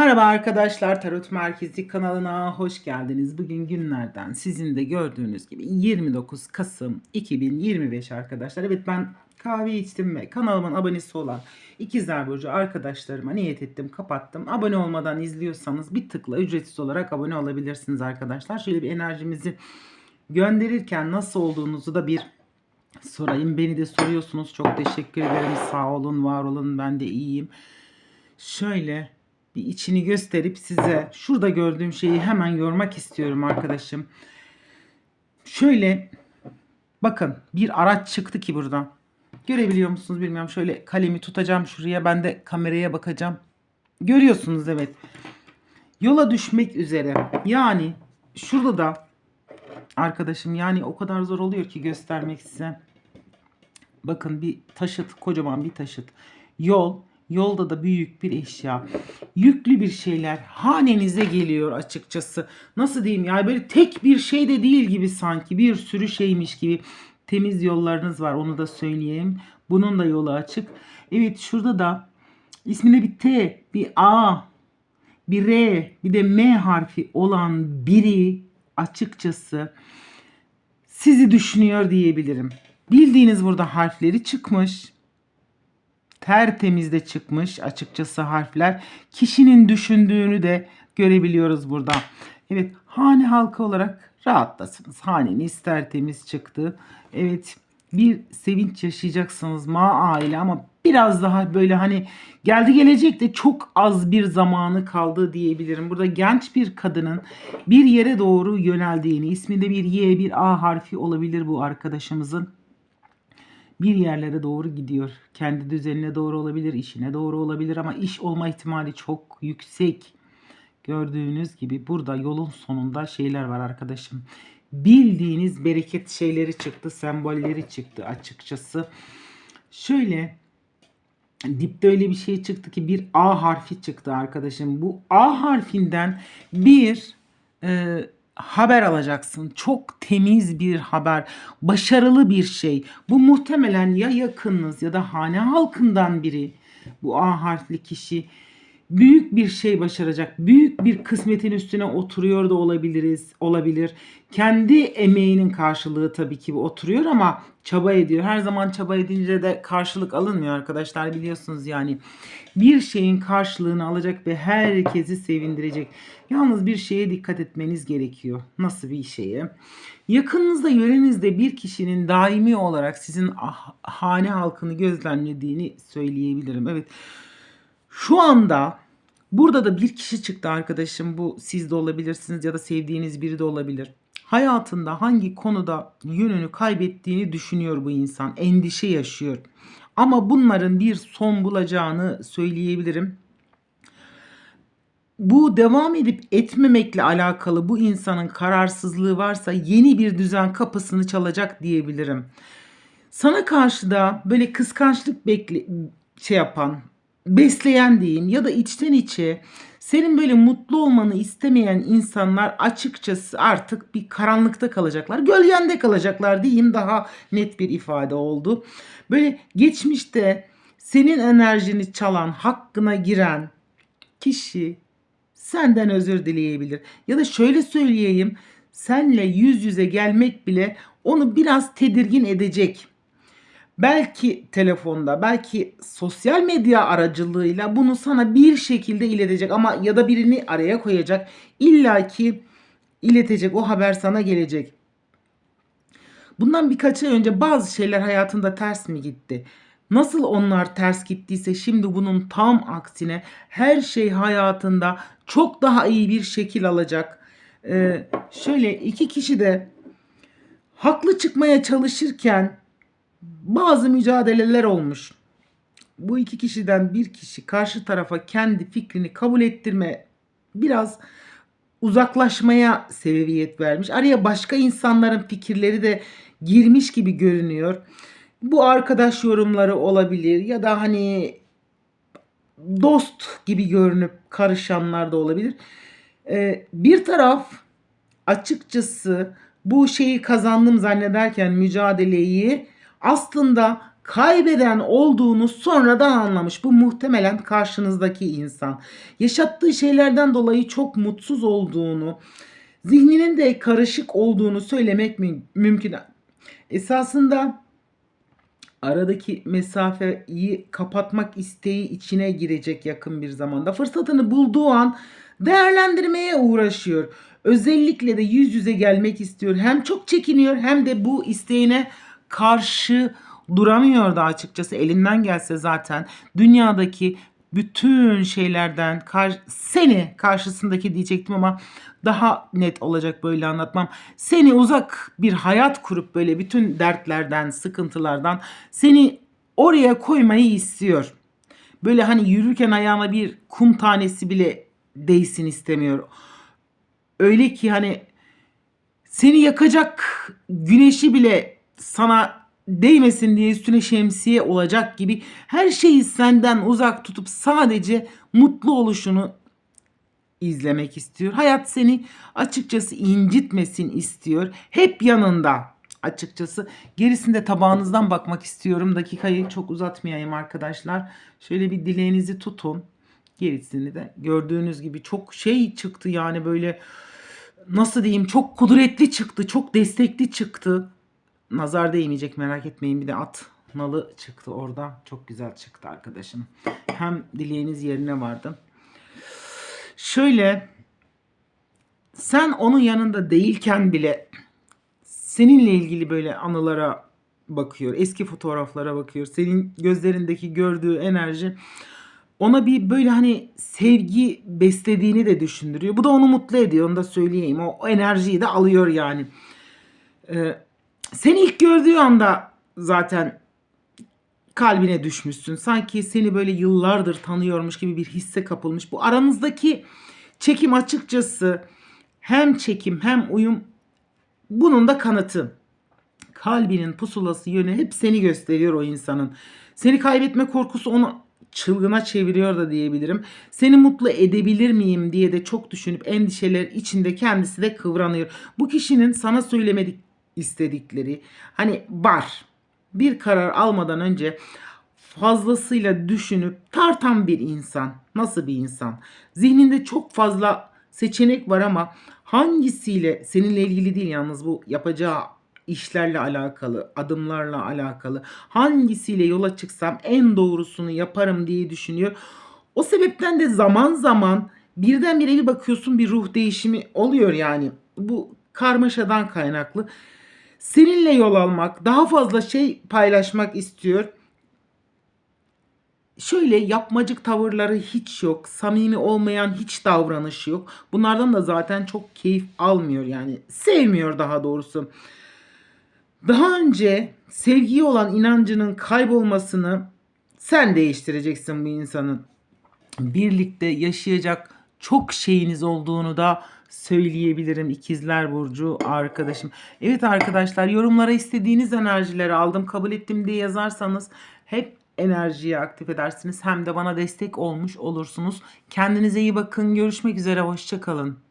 Merhaba arkadaşlar Tarot Merkezi kanalına hoş geldiniz. Bugün günlerden sizin de gördüğünüz gibi 29 Kasım 2025 arkadaşlar. Evet ben kahve içtim ve kanalımın abonesi olan İkizler Burcu arkadaşlarıma niyet ettim kapattım. Abone olmadan izliyorsanız bir tıkla ücretsiz olarak abone olabilirsiniz arkadaşlar. Şöyle bir enerjimizi gönderirken nasıl olduğunuzu da bir sorayım. Beni de soruyorsunuz. Çok teşekkür ederim. Sağ olun, var olun. Ben de iyiyim. Şöyle bir içini gösterip size şurada gördüğüm şeyi hemen yormak istiyorum arkadaşım. Şöyle bakın bir araç çıktı ki burada. Görebiliyor musunuz bilmiyorum. Şöyle kalemi tutacağım şuraya. Ben de kameraya bakacağım. Görüyorsunuz evet. Yola düşmek üzere. Yani şurada da arkadaşım yani o kadar zor oluyor ki göstermek size. Bakın bir taşıt, kocaman bir taşıt. Yol, yolda da büyük bir eşya. Yüklü bir şeyler hanenize geliyor açıkçası. Nasıl diyeyim ya böyle tek bir şey de değil gibi sanki. Bir sürü şeymiş gibi. Temiz yollarınız var onu da söyleyeyim. Bunun da yolu açık. Evet şurada da isminde bir T, bir A, bir R, bir de M harfi olan biri açıkçası sizi düşünüyor diyebilirim. Bildiğiniz burada harfleri çıkmış. Tertemiz de çıkmış açıkçası harfler. Kişinin düşündüğünü de görebiliyoruz burada. Evet hane halkı olarak rahatlasınız. Haneniz tertemiz çıktı. Evet bir sevinç yaşayacaksınız ma aile ama biraz daha böyle hani geldi gelecek de çok az bir zamanı kaldı diyebilirim. Burada genç bir kadının bir yere doğru yöneldiğini isminde bir Y bir A harfi olabilir bu arkadaşımızın bir yerlere doğru gidiyor. Kendi düzenine doğru olabilir, işine doğru olabilir ama iş olma ihtimali çok yüksek. Gördüğünüz gibi burada yolun sonunda şeyler var arkadaşım. Bildiğiniz bereket şeyleri çıktı, sembolleri çıktı açıkçası. Şöyle dipte öyle bir şey çıktı ki bir A harfi çıktı arkadaşım. Bu A harfinden bir e, haber alacaksın. Çok temiz bir haber, başarılı bir şey. Bu muhtemelen ya yakınınız ya da hane halkından biri. Bu A harfli kişi büyük bir şey başaracak. Büyük bir kısmetin üstüne oturuyor da olabiliriz, olabilir. Kendi emeğinin karşılığı tabii ki oturuyor ama çaba ediyor. Her zaman çaba edince de karşılık alınmıyor arkadaşlar biliyorsunuz yani. Bir şeyin karşılığını alacak ve herkesi sevindirecek. Yalnız bir şeye dikkat etmeniz gerekiyor. Nasıl bir şeye? Yakınınızda, yörenizde bir kişinin daimi olarak sizin ah- hane halkını gözlemlediğini söyleyebilirim. Evet. Şu anda burada da bir kişi çıktı arkadaşım. Bu siz de olabilirsiniz ya da sevdiğiniz biri de olabilir. Hayatında hangi konuda yönünü kaybettiğini düşünüyor bu insan. Endişe yaşıyor. Ama bunların bir son bulacağını söyleyebilirim. Bu devam edip etmemekle alakalı bu insanın kararsızlığı varsa yeni bir düzen kapısını çalacak diyebilirim. Sana karşı da böyle kıskançlık bekle şey yapan, besleyen diyeyim ya da içten içe senin böyle mutlu olmanı istemeyen insanlar açıkçası artık bir karanlıkta kalacaklar. Gölgende kalacaklar diyeyim daha net bir ifade oldu. Böyle geçmişte senin enerjini çalan, hakkına giren kişi senden özür dileyebilir. Ya da şöyle söyleyeyim, senle yüz yüze gelmek bile onu biraz tedirgin edecek. Belki telefonda, belki sosyal medya aracılığıyla bunu sana bir şekilde iletecek ama ya da birini araya koyacak. İlla ki iletecek, o haber sana gelecek. Bundan birkaç ay önce bazı şeyler hayatında ters mi gitti? Nasıl onlar ters gittiyse şimdi bunun tam aksine her şey hayatında çok daha iyi bir şekil alacak. Ee, şöyle iki kişi de haklı çıkmaya çalışırken bazı mücadeleler olmuş. Bu iki kişiden bir kişi karşı tarafa kendi fikrini kabul ettirme biraz uzaklaşmaya sebebiyet vermiş. Araya başka insanların fikirleri de girmiş gibi görünüyor. Bu arkadaş yorumları olabilir ya da hani dost gibi görünüp karışanlar da olabilir. Ee, bir taraf açıkçası bu şeyi kazandım zannederken mücadeleyi aslında kaybeden olduğunu sonradan anlamış. Bu muhtemelen karşınızdaki insan. Yaşattığı şeylerden dolayı çok mutsuz olduğunu, zihninin de karışık olduğunu söylemek mü- mümkün. Esasında aradaki mesafeyi kapatmak isteği içine girecek yakın bir zamanda. Fırsatını bulduğu an değerlendirmeye uğraşıyor. Özellikle de yüz yüze gelmek istiyor. Hem çok çekiniyor hem de bu isteğine karşı duramıyor da açıkçası. Elinden gelse zaten dünyadaki bütün şeylerden kar- seni karşısındaki diyecektim ama daha net olacak böyle anlatmam. Seni uzak bir hayat kurup böyle bütün dertlerden, sıkıntılardan seni oraya koymayı istiyor. Böyle hani yürürken ayağına bir kum tanesi bile değsin istemiyor. Öyle ki hani seni yakacak güneşi bile sana değmesin diye üstüne şemsiye olacak gibi her şeyi senden uzak tutup sadece mutlu oluşunu izlemek istiyor. Hayat seni açıkçası incitmesin istiyor. Hep yanında açıkçası. Gerisinde tabağınızdan bakmak istiyorum. Dakikayı çok uzatmayayım arkadaşlar. Şöyle bir dileğinizi tutun. Gerisini de gördüğünüz gibi çok şey çıktı yani böyle nasıl diyeyim çok kudretli çıktı. Çok destekli çıktı. Nazar değmeyecek merak etmeyin. Bir de at nalı çıktı orada. Çok güzel çıktı arkadaşım. Hem dileğiniz yerine vardı. Şöyle sen onun yanında değilken bile seninle ilgili böyle anılara bakıyor. Eski fotoğraflara bakıyor. Senin gözlerindeki gördüğü enerji ona bir böyle hani sevgi beslediğini de düşündürüyor. Bu da onu mutlu ediyor. Onu da söyleyeyim. O, enerjiyi de alıyor yani. Ee, seni ilk gördüğü anda zaten kalbine düşmüşsün. Sanki seni böyle yıllardır tanıyormuş gibi bir hisse kapılmış. Bu aranızdaki çekim açıkçası hem çekim hem uyum bunun da kanıtı. Kalbinin pusulası yönü hep seni gösteriyor o insanın. Seni kaybetme korkusu onu çılgına çeviriyor da diyebilirim. Seni mutlu edebilir miyim diye de çok düşünüp endişeler içinde kendisi de kıvranıyor. Bu kişinin sana söylemedik istedikleri hani var. Bir karar almadan önce fazlasıyla düşünüp tartan bir insan. Nasıl bir insan? Zihninde çok fazla seçenek var ama hangisiyle seninle ilgili değil yalnız bu yapacağı işlerle alakalı, adımlarla alakalı hangisiyle yola çıksam en doğrusunu yaparım diye düşünüyor. O sebepten de zaman zaman birdenbire bir bakıyorsun bir ruh değişimi oluyor yani. Bu karmaşadan kaynaklı. Seninle yol almak, daha fazla şey paylaşmak istiyor şöyle yapmacık tavırları hiç yok. Samimi olmayan hiç davranış yok. Bunlardan da zaten çok keyif almıyor yani. Sevmiyor daha doğrusu. Daha önce sevgiye olan inancının kaybolmasını sen değiştireceksin bu insanın. Birlikte yaşayacak çok şeyiniz olduğunu da söyleyebilirim ikizler burcu arkadaşım. Evet arkadaşlar yorumlara istediğiniz enerjileri aldım kabul ettim diye yazarsanız hep enerjiyi aktif edersiniz hem de bana destek olmuş olursunuz. Kendinize iyi bakın görüşmek üzere hoşçakalın.